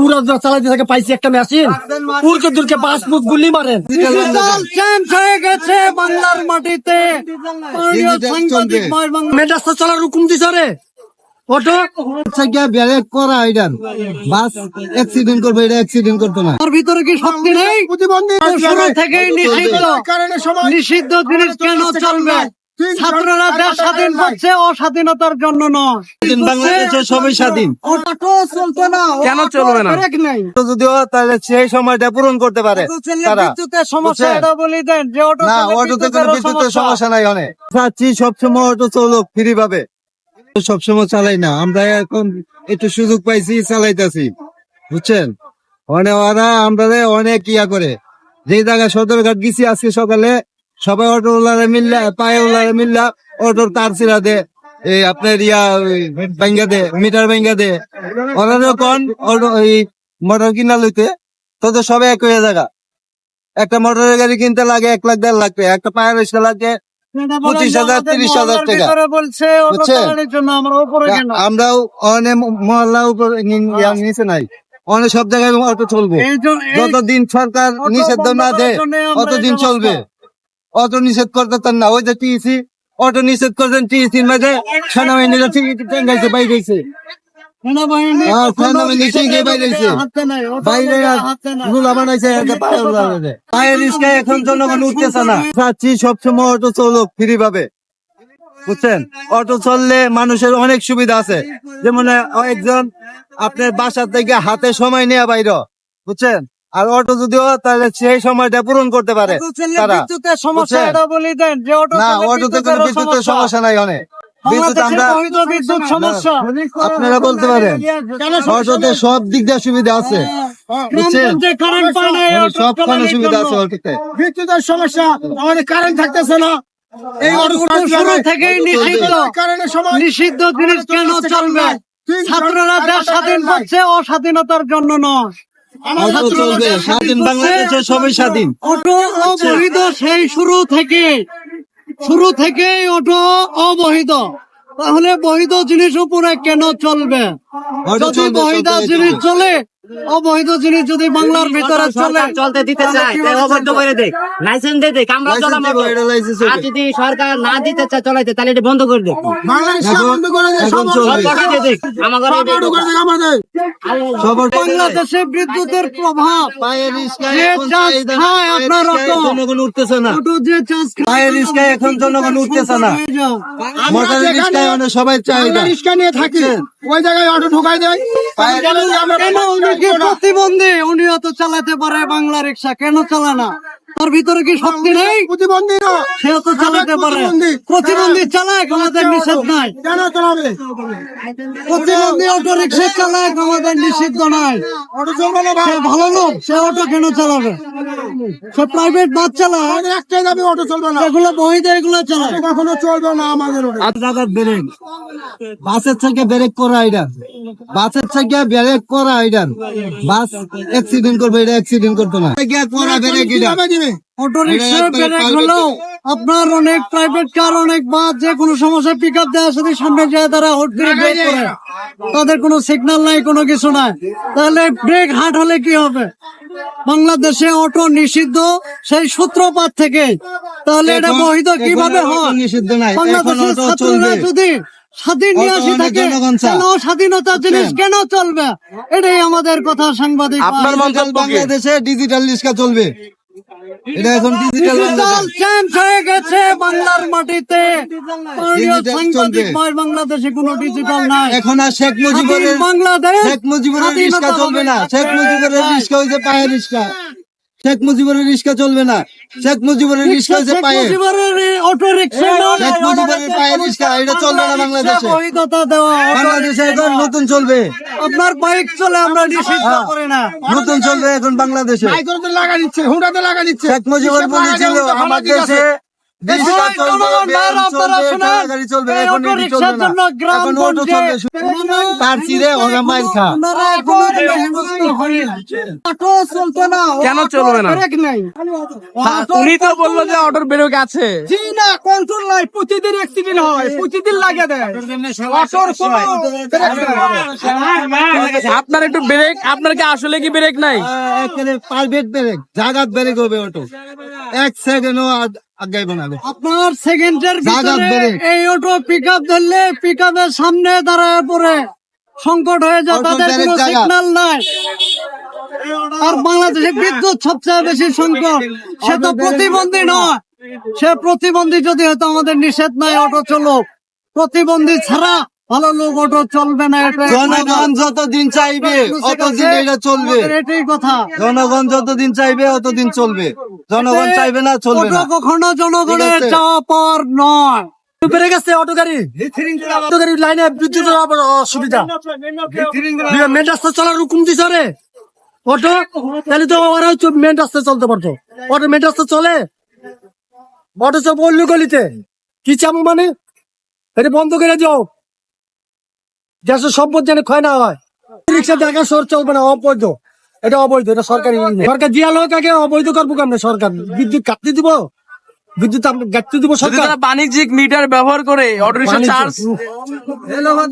পুরো চালাইতে থাকে পাইছি একটা মেশিন পুরকে দুলকে পাঁচ ফুট গুলি মারেন। চেঞ্জ হয়ে গেছে বাংলার মাটিতে। মাননীয় সাংবাদিক ভাই- মেজাজটা চলার হুকুম দিছ রে। অটো থেকে ব্যারেক করা বাস অ্যাক্সিডেন্ট করবে এটা অ্যাক্সিডেন্ট করতো না। তার ভিতরে কি শক্তি নেই? শুরু থেকেই নিষিদ্ধ। নিষিদ্ধ জিনিস কেন চলবে? ছাত্ররা দেশ স্বাধীন করছে অস্বাধীনতার জন্য নয়। বাংলাদেশে সবই স্বাধীন। অটো চলতো না কেন চলবে না? যদিও তাহলে সেই সময়টা পূরণ করতে পারে বিদ্যুতের সমস্যা এটা বলি দেন যে অটো না অটোতে কোনো বিদ্যুতের সমস্যা। নাই অনেক। চাচ্ছি সবসময় অটো চলুক ফ্রি ভাবে সবসময় চালাই না। আমরা এখন একটু সুযোগ পাইছি চালাইতেছি। বুঝছেন? মানে ওরা আমরা অনেক ইয়া করে। যে জায়গায় সদরঘাট গেছি আজকে সকালে সবাই অটো ওলারে মিললা পায়ে ওলারে মিললা অটোর তার ছিলা দে। এই আপনার ইয়া ব্যাঙ্গা দে মিটার ব্যাঙ্গা দে। ওরা যখন অটো এই মোটর কিনা লইতে তোদের সবাই এক হয়ে জায়গা একটা মোটরের গাড়ি কিনতে লাগে এক লাখ দেড় লাখ টাকা একটা পায়ের রিক্সা লাগে পঁচিশ হাজার, তিরিশ হাজার টাকা। ভিতরে বলছে অটো বুঝছেন? জন্য আমরা উপরে কেন আমরাও অনেক মহল্লা উপর ইয়া নিচে নাই। অনেক সব জায়গায় অটো চলবে। যতদিন সরকার অটো নিষেধ না দেয় অতদিন চলবে। অটো নিষেধ করতে তার না। ওই যে টিএসি অটো নিষেধ করছেন টিএসির মাঝে সেনাবাহিনীরা ঠিকই টেঙ্গাইছে বাইরে চাচ্ছি সবসময় অটো চলুক ফ্রি ভাবে বুঝছেন? অটো চললে মানুষের অনেক সুবিধা আছে। যেমন একজন আপনার বাসা থেকে হাতে সময় নেওয়া বাইর। বুঝছেন? আর অটো যদিও তাহলে সেই সময়টা পূরণ করতে পারে। বিদ্যুতের সমস্যা এটা বলি দেন যে অটো না অটোতে কোনো বিদ্যুতের সমস্যা। নাই অনেক। বিদ্যুৎ আমরা বিদ্যুৎ সমস্যা। আপনারা বলতে পারেন অটোতে সব দিক দিয়ে সুবিধা আছে। না, এই মানে চালানোর সুবিধা আছে অটোতে। বিদ্যুতের সমস্যা আমাদের কারেন্ট থাকতেছে না। এই অটো শুরু থেকেই নিষিদ্ধ। জিনিস কেন চলবে? ছাত্ররা স্বাধীন করছে অস্বাধীনতার জন্য নয়। চলবে স্বাধীন বাংলাদেশে সবই স্বাধীন। অটো অবহিত সেই শুরু থেকে শুরু থেকেই অটো অবহিত তাহলে বহিত জিনিস উপরে কেন চলবে? যদি চলবে, জিনিস চলে অবৈধ জিনিস যদি বাংলার ভিতরে চলে চলতে দিতে চায় তাই অবৈধ করে দেখ লাইসেন্স দিয়ে আমরা চলাম দেবো, এটা লাইসেন্স আর যদি সরকার না দিতে চায় চলাইতে তাহলে এটা বন্ধ করে দেখ বাংলাদেশ এখন- বন্ধ করে দিয়ে এখন সব চলবে। সব দিয়ে। দেখ আমার ঘরে সব করে দিয়ে আমাদের। সব বাংলাদেশে বিদ্যুতের প্রভাব। জনগণ উঠতেছে না। পায়ের রিস্কায় এখন জনগণ উঠতেছে না। যাও। মোটর রিস্কায় অনেক সবাই চাহিদা। রিক্সা নিয়ে থাকি। ওই জায়গায় অটো ঢোকাই দেয়। উনি কি প্রতিবন্ধী? উনিও তো চালাতে পারে বাংলা রিক্সা কেন চালা না? তার ভিতরে কি শক্তি নেই? প্রতিবন্ধী না। সেও তো চালাতে পারে। প্রতিবন্ধী। প্রতিবন্ধী চালাক আমাদের নিষেধ নাই। কেন চালাবে প্রতিবন্ধী অটো রিক্সা চালাক আমাদের নিষিদ্ধ নাই। সে ভালো লোক সে অটো কেন চালাবে? সে প্রাইভেট বাস চালায়। একটাই দাবি অটো চলবে না। এগুলো বহিতে এগুলো চালায়। কখনো চলবে না আমাদের ব্রেক বাসের থেকে ব্রেক করা এটা। বাসের থেকে ব্রেক করা এটা বাস অ্যাক্সিডেন্ট করবে এটা অ্যাক্সিডেন্ট করতো না। করা ব্রেক এটা। অটো রিক্সা ব্রেক private আপনার অনেক প্রাইভেট কার অনেক বাস যে কোনো সমস্যায় পিক আপ দেওয়ার সাথে সামনে যায় তারা হট করে ব্রেক করে। তাদের কোনো সিগন্যাল নাই কোনো কিছু নাই। তাহলে ব্রেক হাট হলে কি হবে? বাংলাদেশে অটো নিষিদ্ধ সেই সূত্রপাত থেকে। তাহলে এটা বহিত কীভাবে হয়? নিষিদ্ধ নাই, বাংলাদেশের ছাত্ররা যদি স্বাধীন অটো থাকে কেন স্বাধীনতা জিনিস কেন চলবে? এটাই আমাদের কথা সাংবাদিক আপনার? বাংলাদেশে ডিজিটাল রিক্সা চলবে। এটা এখন ডিজিটাল চেঞ্জ হয়ে গেছে বাংলার মাটিতে। সাংবাদিক বাংলাদেশে কোনো ডিজিটাল নাই। এখন আর শেখ মুজিবের বাংলাদেশ শেখ মুজিবের রিক্সা চলবে না। শেখ মুজিবের রিক্সা হইছে পায়ের রিক্সা শেখ মুজিবুর রিক্সা চলবে না। শেখ মুজিবুরের রিক্সা হচ্ছে পায়ে অটো রিক্সা শেখ মুজিবুরের পায়ে রিক্সা এটা চলবে না বাংলাদেশে। বৈধতা দেওয়া বাংলাদেশে এখন নতুন চলবে। আপনার বাইক চলে আমরা নিষিদ্ধ করে না। নতুন চলবে এখন বাংলাদেশে। লাগা নিচ্ছে হুডাতে লাগা নিচ্ছে শেখ মুজিবুর বলেছিল? আমার দেশে হয়ে কেন চলবে না? উনি তো বলল যে অটোর বেরোক আছে না কন্ট্রোল নাই প্রতিদিন অ্যাক্সিডেন্ট হয় প্রতিদিন লাগে দেয়। আপনার একটু ব্রেক আপনার কি আসলে কি ব্রেক নাই প্রাইভেট ব্রেক জাগাত ব্রেক হবে অটো এক সেকেন্ড আপনার সেকেন্ডের ভিতরে এই অটো পিক আপ ধরলে পিক আপের সামনে দাঁড়ায় পড়ে। সংকট হয়ে যায় তাদের কোনো সিগন্যাল নাই। আর বাংলাদেশে বিদ্যুৎ সবচেয়ে বেশি সংকট। সে তো প্রতিবন্ধী নয়। সে প্রতিবন্ধী যদি হয়তো আমাদের নিষেধ নাই অটো চলো প্রতিবন্ধী ছাড়া ভালো লোক অটো চলবে না এটা জনগণ যতদিন চাইবে অতদিন এটা চলবে। এটাই কথা। জনগণ যতদিন চাইবে অতদিন চলবে। জনগণ চাইবে না চলবে না। কখনো জনগণের। চাওয়া নয়। গেছে অটো গাড়ি। অটো গাড়ি লাইনে অসুবিধা। মেন রাস্তা চলার হুকুম দিছে রে অটো তাহলে তো ওরা মেন রাস্তায় চলতে পারতো। অটো মেন রাস্তা চলে। অটো সব গলিতে। কি চামো মানে? এটা বন্ধ করে যাও দেশের সম্পদ যেন ক্ষয় না হয়। রিক্সা দেখা সর চলবে না অবৈধ। এটা অবৈধ এটা সরকারি সরকার দিয়া লোক আগে অবৈধ করব কেমন? সরকার বিদ্যুৎ কাটতে দিব বিদ্যুৎ দিব সরকার। বাণিজ্যিক মিটার ব্যবহার করে অটো চার্জ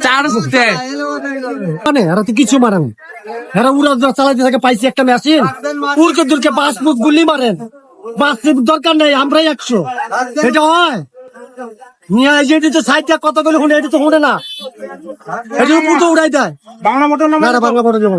চার্জ দেয়। মানে এরা তো কিছু মারেন। এরা উড়া চালাইতে থাকে পাইছি একটা মেশিন। উড়কে দুরকে বাস গুলি মারেন। বাস দরকার নেই আমরাই একশো। এটা হয়। নিয়ে এই যে এটা সাইডটা কত শুনে এটা তো শুনে না। এটা উপর তো উড়াই দেয়। বাংলা মোটর নাম না, বাংলা মোটর যাব